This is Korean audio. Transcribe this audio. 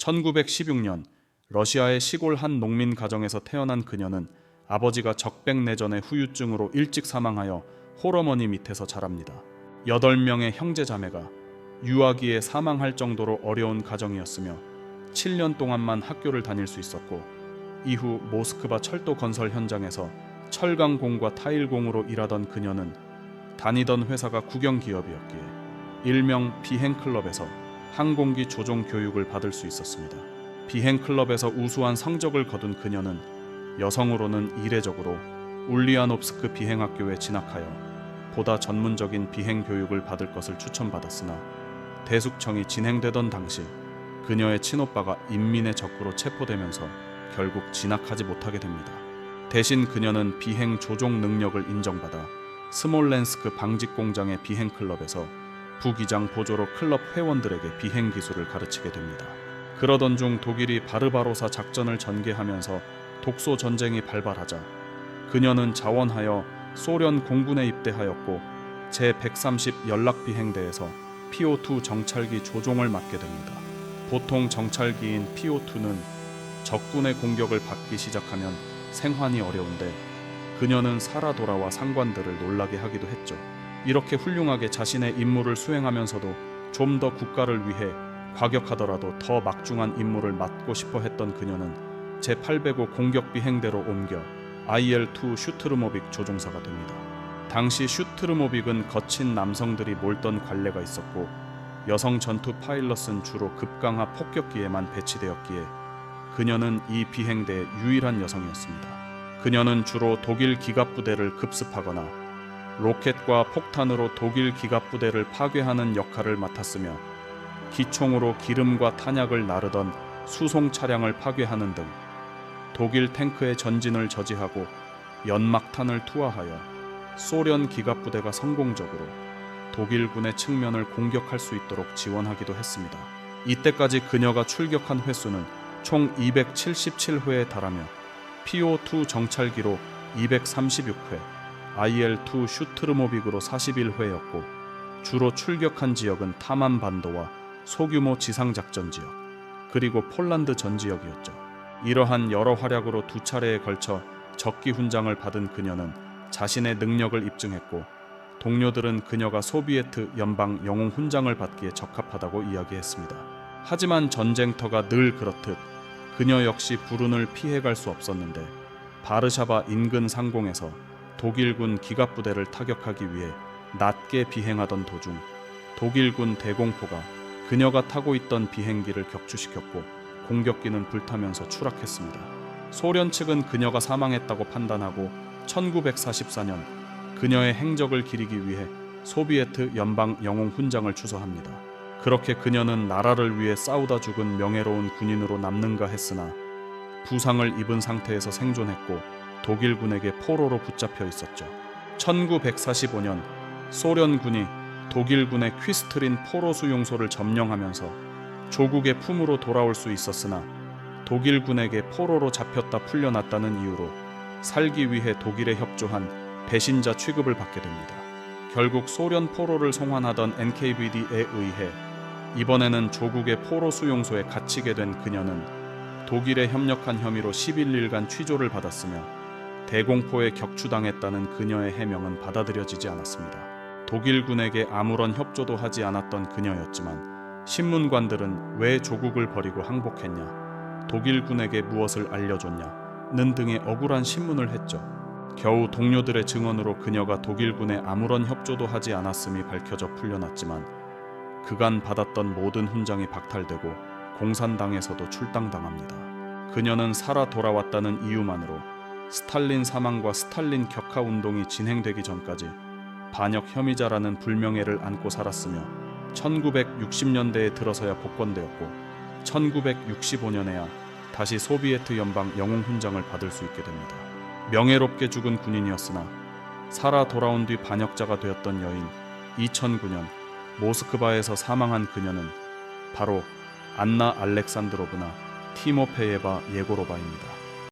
1916년 러시아의 시골 한 농민 가정에서 태어난 그녀는 아버지가 적백내전의 후유증으로 일찍 사망하여 홀어머니 밑에서 자랍니다. 8명의 형제 자매가 유아기에 사망할 정도로 어려운 가정이었으며 7년 동안만 학교를 다닐 수 있었고 이후 모스크바 철도 건설 현장에서 철강공과 타일공으로 일하던 그녀는 다니던 회사가 국영 기업이었기에 일명 비행 클럽에서 항공기 조종 교육을 받을 수 있었습니다. 비행 클럽에서 우수한 성적을 거둔 그녀는 여성으로는 이례적으로 울리아노프스크 비행학교에 진학하여 보다 전문적인 비행 교육을 받을 것을 추천받았으나 대숙청이 진행되던 당시 그녀의 친오빠가 인민의 적구로 체포되면서 결국 진학하지 못하게 됩니다. 대신 그녀는 비행 조종 능력을 인정받아 스몰렌스크 방직 공장의 비행 클럽에서 부기장 보조로 클럽 회원들에게 비행 기술을 가르치게 됩니다. 그러던 중 독일이 바르바로사 작전을 전개하면서 독소 전쟁이 발발하자 그녀는 자원하여 소련 공군에 입대하였고 제130 연락 비행대에서 PO2 정찰기 조종을 맡게 됩니다. 보통 정찰기인 PO2는 적군의 공격을 받기 시작하면 생환이 어려운데 그녀는 살아 돌아와 상관들을 놀라게 하기도 했죠. 이렇게 훌륭하게 자신의 임무를 수행하면서도 좀 더 국가를 위해 과격하더라도 더 막중한 임무를 맡고 싶어 했던 그녀는 제805 공격 비행대로 옮겨 IL-2 슈트르모빅 조종사가 됩니다. 당시 슈트르모빅은 거친 남성들이 몰던 관례가 있었고 여성 전투 파일럿은 주로 급강하 폭격기에만 배치되었기에 그녀는 이 비행대의 유일한 여성이었습니다. 그녀는 주로 독일 기갑 부대를 급습하거나 로켓과 폭탄으로 독일 기갑 부대를 파괴하는 역할을 맡았으며 기총으로 기름과 탄약을 나르던 수송 차량을 파괴하는 등 독일 탱크의 전진을 저지하고 연막탄을 투하하여 소련 기갑 부대가 성공적으로 독일군의 측면을 공격할 수 있도록 지원하기도 했습니다. 이때까지 그녀가 출격한 횟수는 총 277회에 달하며 PO2 정찰기로 236회, IL-2 슈트르모빅으로 41회였고 주로 출격한 지역은 타만 반도와 소규모 지상 작전 지역, 그리고 폴란드 전 지역이었죠. 이러한 여러 활약으로 두 차례에 걸쳐 적기 훈장을 받은 그녀는 자신의 능력을 입증했고 동료들은 그녀가 소비에트 연방 영웅 훈장을 받기에 적합하다고 이야기했습니다. 하지만 전쟁터가 늘 그렇듯 그녀 역시 불운을 피해갈 수 없었는데 바르샤바 인근 상공에서 독일군 기갑부대를 타격하기 위해 낮게 비행하던 도중 독일군 대공포가 그녀가 타고 있던 비행기를 격추시켰고 공격기는 불타면서 추락했습니다. 소련 측은 그녀가 사망했다고 판단하고 1944년 그녀의 행적을 기리기 위해 소비에트 연방 영웅 훈장을 추서합니다. 그렇게 그녀는 나라를 위해 싸우다 죽은 명예로운 군인으로 남는가 했으나 부상을 입은 상태에서 생존했고 독일군에게 포로로 붙잡혀 있었죠. 1945년 소련군이 독일군의 퀴스트린 포로 수용소를 점령하면서 조국의 품으로 돌아올 수 있었으나 독일군에게 포로로 잡혔다 풀려났다는 이유로 살기 위해 독일에 협조한 배신자 취급을 받게 됩니다. 결국 소련 포로를 송환하던 NKVD에 의해 이번에는 조국의 포로 수용소에 갇히게 된 그녀는 독일에 협력한 혐의로 11일간 취조를 받았으며 대공포에 격추당했다는 그녀의 해명은 받아들여지지 않았습니다. 독일군에게 아무런 협조도 하지 않았던 그녀였지만 신문관들은 왜 조국을 버리고 항복했냐, 독일군에게 무엇을 알려줬냐, 는 등의 억울한 신문을 했죠. 겨우 동료들의 증언으로 그녀가 독일군에 아무런 협조도 하지 않았음이 밝혀져 풀려났지만 그간 받았던 모든 훈장이 박탈되고 공산당에서도 출당당합니다. 그녀는 살아 돌아왔다는 이유만으로 스탈린 사망과 스탈린 격하 운동이 진행되기 전까지 반역 혐의자라는 불명예를 안고 살았으며 1960년대에 들어서야 복권되었고 1965년에야 다시 소비에트 연방 영웅 훈장을 받을 수 있게 됩니다. 명예롭게 죽은 군인이었으나 살아 돌아온 뒤 반역자가 되었던 여인 2009년 모스크바에서 사망한 그녀는 바로 안나 알렉산드로브나 티모페예바 예고로바입니다.